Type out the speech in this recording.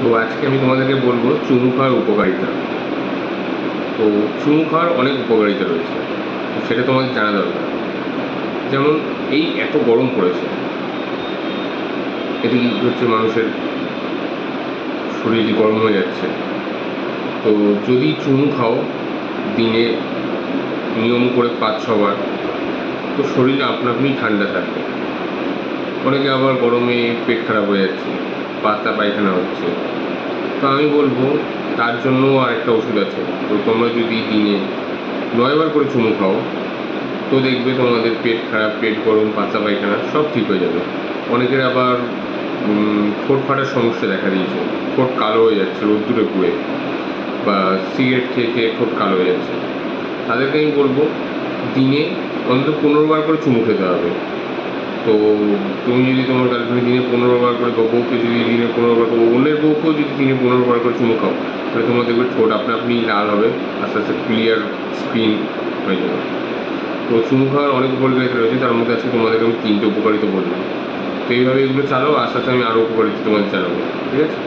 তো আজকে আমি তোমাদেরকে বলব চুমু খাওয়ার উপকারিতা। তো চুমু খাওয়ার অনেক উপকারিতা রয়েছে সেটা তোমাদের জানা দরকার। যেমন এই এত গরম পড়েছে, এতে কি হচ্ছে মানুষের শরীর গরম হয়ে যাচ্ছে? তো যদি চুমু খাও দিনে নিয়ম করে পাঁচ ছবার, তো শরীর আপনা আপনি ঠান্ডা থাকবে। অনেকে আবার গরমে পেট খারাপ হয়ে যাচ্ছে। পাতলা পায়খানা হচ্ছে। তো আমি বলব, তার জন্য আরেকটা ওষুধ আছে। তো তোমরা যদি দিনে নয়বার করে চুমু খাও, তো দেখবে তোমাদের পেট খারাপ, পেট গরম পাতলা পায়খানা, সব ঠিক হয়ে যাবে। অনেকের আবার ঠোঁট ফাটার সমস্যা দেখা দিয়েছে। ঠোঁট কালো হয়ে যাচ্ছে, রোদ্দুরে পুড়ে। বা সিগারেট খেয়ে খেয়ে ঠোঁট কালো হয়ে যাচ্ছে। তাদেরকে আমি বলব, দিনে অন্তত পনেরো বার করে চুমু খেতে হবে। তো তুমি যদি তোমার গার্লফ্রেন্ড দিনে পনেরো বার করে বা বউকে যদি দিনে পনেরো বার করে অন্যের বউকেও যদি দিনে পনেরো বার করে চুমু খাও, তাহলে তোমার দেখবে ঠোঁট আপনা আপনি লাল হবে, আস্তে আস্তে ক্লিয়ার স্ক্রিন হয়ে যাবে। তো চুমু খাওয়ার অনেক উপকারিতা রয়েছে, তার মধ্যে আজকে তোমাদেরকে আমি তিনটে উপকারিতা বললাম। তো এইভাবে এগুলো চালাও, আস্তে আস্তে আমি আরও উপকারিতা তোমাদের জানাব, ঠিক আছে?